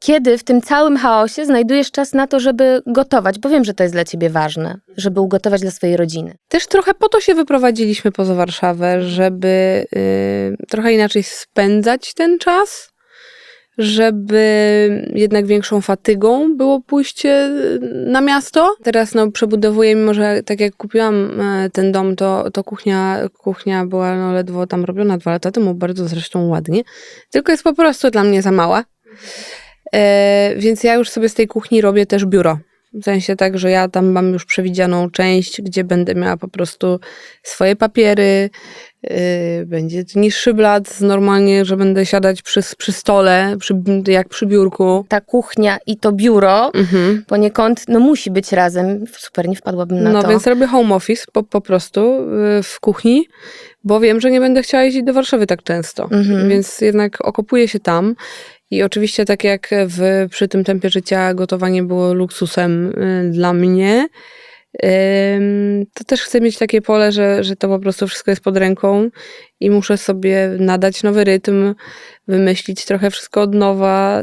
Kiedy w tym całym chaosie znajdujesz czas na to, żeby gotować? Bo wiem, że to jest dla ciebie ważne, żeby ugotować dla swojej rodziny. Też trochę po to się wyprowadziliśmy poza Warszawę, żeby y, trochę inaczej spędzać ten czas, żeby jednak większą fatygą było pójście y, na miasto. Teraz no, przebudowuję, mimo że tak jak kupiłam e, ten dom, to, to kuchnia, kuchnia była no, ledwo tam robiona dwa lata temu, bardzo zresztą ładnie, tylko jest po prostu dla mnie za mała. E, więc ja już sobie z tej kuchni robię też biuro. W sensie tak, że ja tam mam już przewidzianą część, gdzie będę miała po prostu swoje papiery, yy, będzie niższy blat, normalnie, że będę siadać przy, przy stole, przy, jak przy biurku. Ta kuchnia i to biuro Mhm. poniekąd no, musi być razem. Super, nie wpadłabym na No to. więc robię home office po, po prostu yy, w kuchni, bo wiem, że nie będę chciała jeździć do Warszawy tak często. Mhm. Więc jednak okopuję się tam. I oczywiście tak jak w, przy tym tempie życia gotowanie było luksusem y, dla mnie, to też chcę mieć takie pole, że, że to po prostu wszystko jest pod ręką i muszę sobie nadać nowy rytm, wymyślić trochę wszystko od nowa.